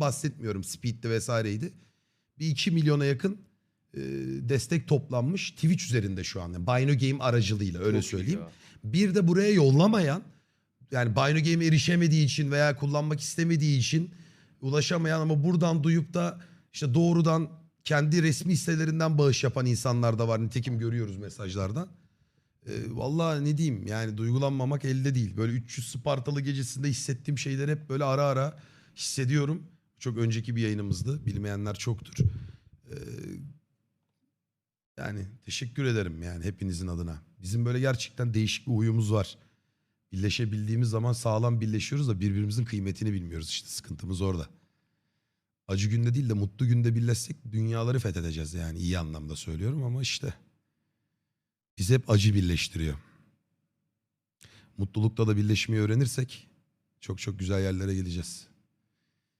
şeylerden bahsetmiyorum. Speed'di vesaireydi. Bir 2 milyona yakın e, destek toplanmış Twitch üzerinde şu an. Yani Bino Game aracılığıyla öyle Çok iyi söyleyeyim. ya. Bir de buraya yollamayan yani Bino Game'e erişemediği için veya kullanmak istemediği için ulaşamayan ama buradan duyup da işte doğrudan kendi resmi sitelerinden bağış yapan insanlar da var. Nitekim görüyoruz mesajlardan. Ee, vallahi ne diyeyim yani duygulanmamak elde değil. Böyle 300 Spartalı gecesinde hissettiğim şeyleri hep böyle ara ara hissediyorum. Çok önceki bir yayınımızdı. Bilmeyenler çoktur. Ee, yani teşekkür ederim yani hepinizin adına. Bizim böyle gerçekten değişik bir uyumuz var. Birleşebildiğimiz zaman sağlam birleşiyoruz da birbirimizin kıymetini bilmiyoruz işte sıkıntımız orada. Acı günde değil de mutlu günde birleşsek dünyaları fethedeceğiz yani iyi anlamda söylüyorum ama işte bizi hep acı birleştiriyor. Mutlulukta da birleşmeyi öğrenirsek çok çok güzel yerlere geleceğiz.